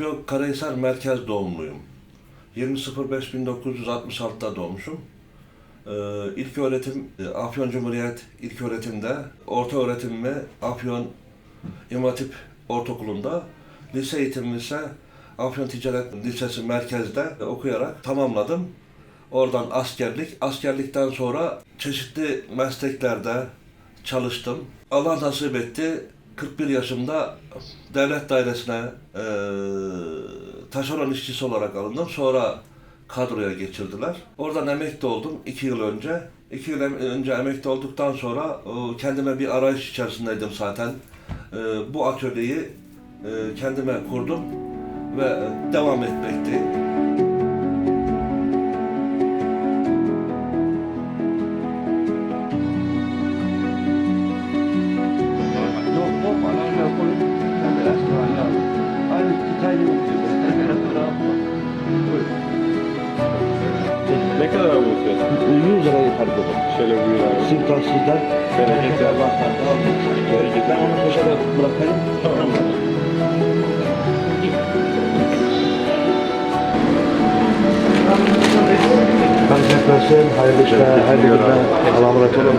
Afyon Karahisar merkez doğumluyum. 20.05.1966'da doğmuşum. Ee, ilk öğretim e, Afyon Cumhuriyet ilk öğretimde, orta öğretimimi Afyon İmam Hatip Ortaokulu'nda, lise eğitimimi ise Afyon Ticaret Lisesi merkezde okuyarak tamamladım. Oradan askerlik, askerlikten sonra çeşitli mesleklerde çalıştım. Allah nasip etti. 41 yaşımda devlet dairesine eee taşeron işçisi olarak alındım. Sonra kadroya geçirdiler. Oradan emekli oldum 2 yıl önce. 2 yıl önce emekli olduktan sonra o, kendime bir arayış içerisindeydim zaten. Eee, bu atölyeyi eee, kendime kurdum ve e, devam etmekte. 100 lira yeter dedim. Şöyle buyur abi. Bereket ver. Ben onu köşede bırakayım. Tamam. Versin. Hayırlı işler. Hayırlı günler. Allah'a emanet olun.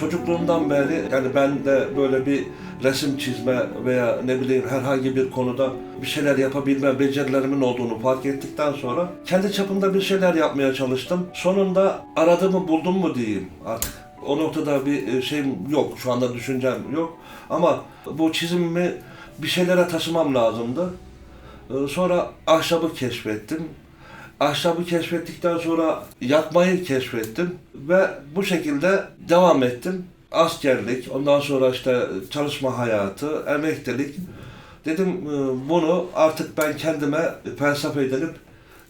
Çocukluğumdan beri yani ben de böyle bir resim çizme veya ne bileyim herhangi bir konuda bir şeyler yapabilme becerilerimin olduğunu fark ettikten sonra kendi çapımda bir şeyler yapmaya çalıştım. Sonunda aradığımı buldum mu diyeyim artık. O noktada bir e, şeyim yok, şu anda düşüncem yok. Ama bu çizimimi bir şeylere taşımam lazımdı. Ee, Sonra ahşabı keşfettim. Ahşabı keşfettikten sonra yakmayı keşfettim ve bu şekilde devam ettim. Askerlik, ondan sonra işte çalışma hayatı, emeklilik. Dedim e, bunu artık ben kendime felsefe edinip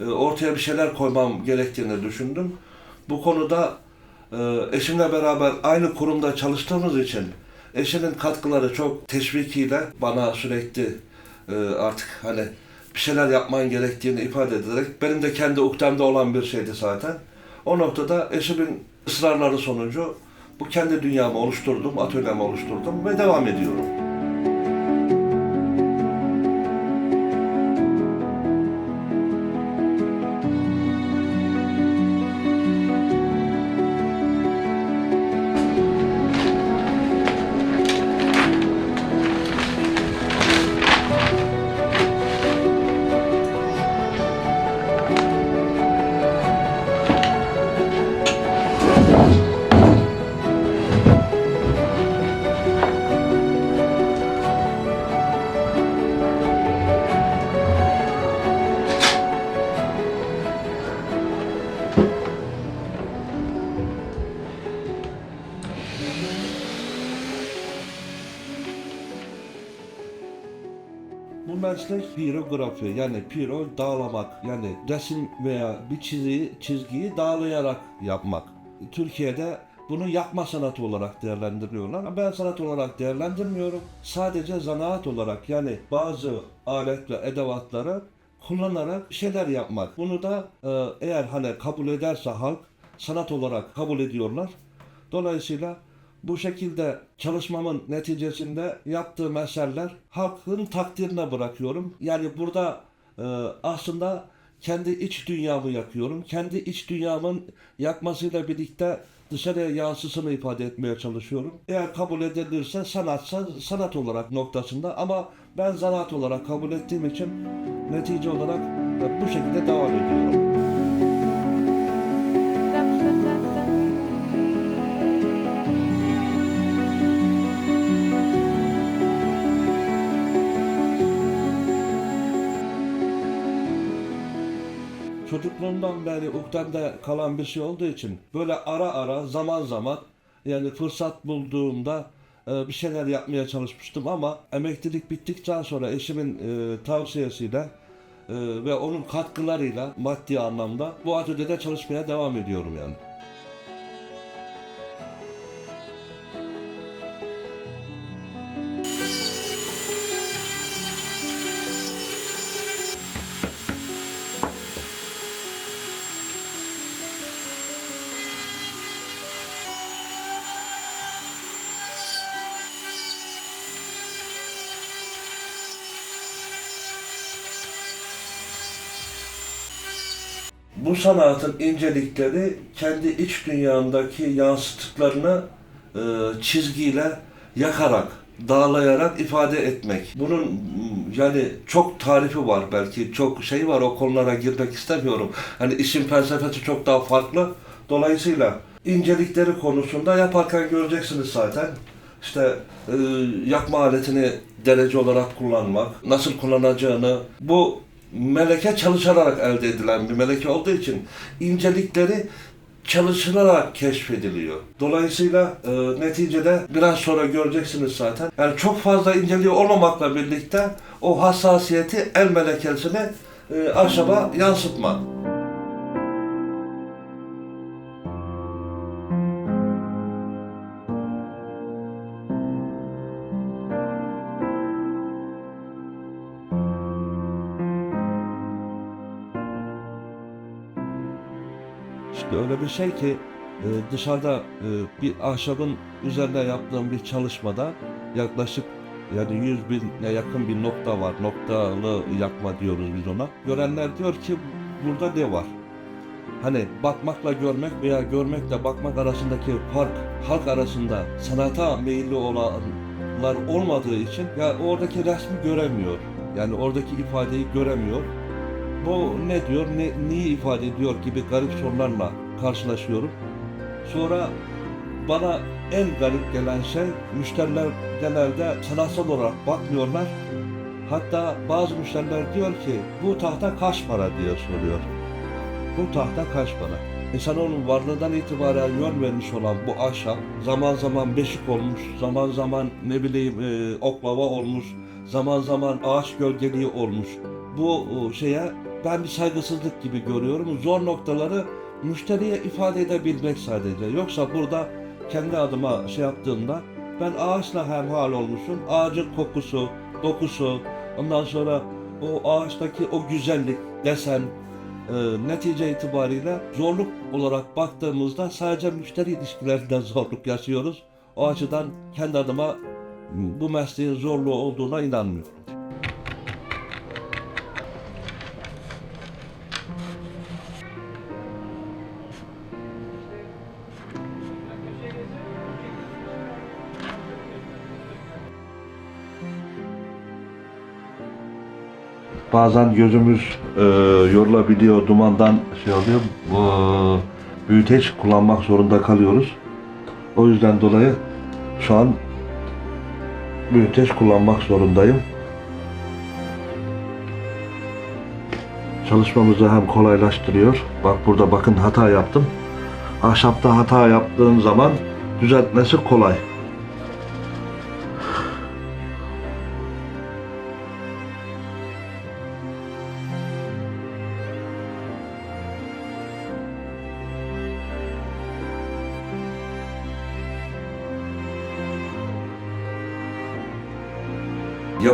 e, ortaya bir şeyler koymam gerektiğini düşündüm. Bu konuda e, eşimle beraber aynı kurumda çalıştığımız için eşimin katkıları çok teşvikiyle bana sürekli artık hani bir şeyler yapman gerektiğini ifade ederek benim de kendi ukdemde olan bir şeydi zaten. O noktada eşimin ısrarları sonucu bu kendi dünyamı oluşturdum, atölyemi oluşturdum ve devam ediyorum. Meslek pirografi yani piro dağlamak yani resim veya bir çizgiyi, çizgiyi dağlayarak yapmak. Türkiye'de bunu yapma sanatı olarak değerlendiriyorlar. Ben sanat olarak değerlendirmiyorum. Sadece zanaat olarak yani bazı alet ve edevatları kullanarak şeyler yapmak. Bunu da e, eğer hani kabul ederse halk sanat olarak kabul ediyorlar. Dolayısıyla bu şekilde çalışmamın neticesinde yaptığım eserler halkın takdirine bırakıyorum. Yani burada e, aslında kendi iç dünyamı yakıyorum. Kendi iç dünyamın yakmasıyla birlikte dışarıya yansısını ifade etmeye çalışıyorum. Eğer kabul edilirse sanatsa sanat olarak noktasında ama ben zanaat olarak kabul ettiğim için netice olarak bu şekilde devam ediyorum. Beri ukdemde kalan bir şey olduğu için böyle ara ara zaman zaman yani fırsat bulduğumda e, bir şeyler yapmaya çalışmıştım ama emeklilik bittikten sonra eşimin e, tavsiyesiyle e, ve onun katkılarıyla maddi anlamda bu atölyede çalışmaya devam ediyorum yani. Bu sanatın incelikleri kendi iç dünyandaki yansıtıklarını e, çizgiyle yakarak, dağlayarak ifade etmek. Bunun yani çok tarifi var belki, çok şey var o konulara girmek istemiyorum. Hani işin felsefesi çok daha farklı. Dolayısıyla incelikleri konusunda yaparken göreceksiniz zaten. İşte e, yakma aletini derece olarak kullanmak, nasıl kullanacağını, bu meleke çalışarak elde edilen bir meleke olduğu için incelikleri çalışılarak keşfediliyor. Dolayısıyla e, neticede biraz sonra göreceksiniz zaten. Yani çok fazla inceliği olmamakla birlikte o hassasiyeti el melekesini e, ahşaba yansıtma. İşte öyle bir şey ki e, dışarıda e, bir ahşabın üzerine yaptığım bir çalışmada yaklaşık yani 100 bine yakın bir nokta var. Noktalı yakma diyoruz biz ona. Görenler diyor ki burada ne var? Hani bakmakla görmek veya görmekle bakmak arasındaki fark halk arasında sanata meyilli olanlar olmadığı için ya oradaki resmi göremiyor. Yani oradaki ifadeyi göremiyor. Bu ne diyor, ne, neyi ifade ediyor gibi garip sorularla karşılaşıyorum. Sonra bana en garip gelen şey müşteriler genelde sanatsal olarak bakmıyorlar. Hatta bazı müşteriler diyor ki bu tahta kaç para diye soruyor. Bu tahta kaç para? İnsanoğlunun varlığından itibaren yön vermiş olan bu ahşap zaman zaman beşik olmuş, zaman zaman ne bileyim e, oklava olmuş, zaman zaman ağaç gölgeliği olmuş. Bu e, şeye ben bir saygısızlık gibi görüyorum. Zor noktaları müşteriye ifade edebilmek sadece. Yoksa burada kendi adıma şey yaptığımda ben ağaçla hemhal olmuşum. Ağacın kokusu, dokusu, ondan sonra o ağaçtaki o güzellik, desen, e, netice itibariyle zorluk olarak baktığımızda sadece müşteri ilişkilerinden zorluk yaşıyoruz. O açıdan kendi adıma bu mesleğin zorluğu olduğuna inanmıyorum. Bazen gözümüz e, yorulabiliyor, dumandan şey oluyor. Bu, büyüteç kullanmak zorunda kalıyoruz. O yüzden dolayı şu an büyüteç kullanmak zorundayım. Çalışmamızı hem kolaylaştırıyor. Bak burada bakın hata yaptım. Ahşapta hata yaptığın zaman düzeltmesi kolay.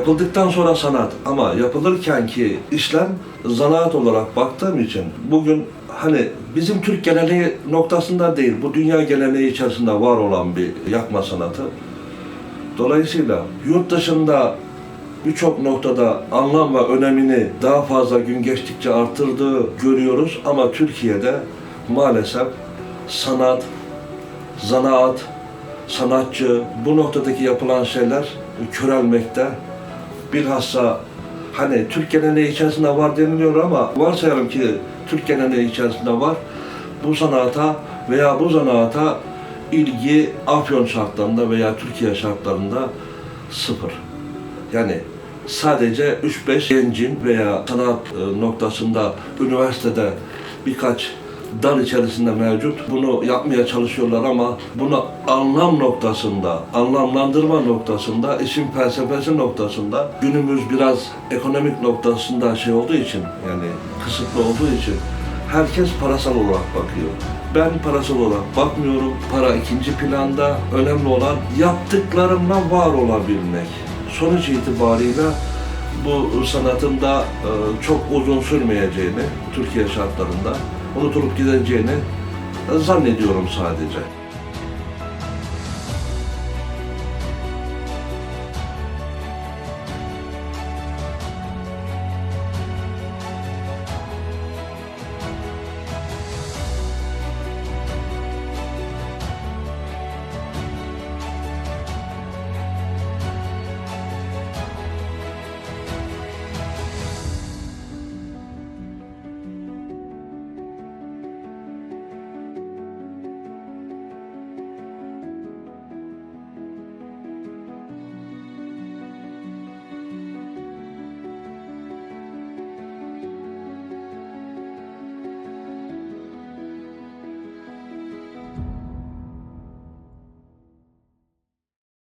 Yapıldıktan sonra sanat ama yapılırken ki işlem zanaat olarak baktığım için bugün hani bizim Türk geleneği noktasında değil bu dünya geleneği içerisinde var olan bir yakma sanatı. Dolayısıyla yurt dışında birçok noktada anlam ve önemini daha fazla gün geçtikçe artırdığı görüyoruz ama Türkiye'de maalesef sanat, zanaat, sanatçı bu noktadaki yapılan şeyler körelmekte. Bilhassa hani Türk geleneği içerisinde var deniliyor ama varsayalım ki Türk geleneği içerisinde var. Bu sanata veya bu zanaata ilgi Afyon şartlarında veya Türkiye şartlarında sıfır. Yani sadece 3-5 gencin veya sanat e, noktasında üniversitede birkaç dal içerisinde mevcut. Bunu yapmaya çalışıyorlar ama bunu anlam noktasında, anlamlandırma noktasında, işin felsefesi noktasında günümüz biraz ekonomik noktasında şey olduğu için yani kısıtlı olduğu için herkes parasal olarak bakıyor. Ben parasal olarak bakmıyorum. Para ikinci planda. Önemli olan yaptıklarımla var olabilmek. Sonuç itibariyle bu sanatın da e, çok uzun sürmeyeceğini Türkiye şartlarında unutulup gideceğini zannediyorum sadece.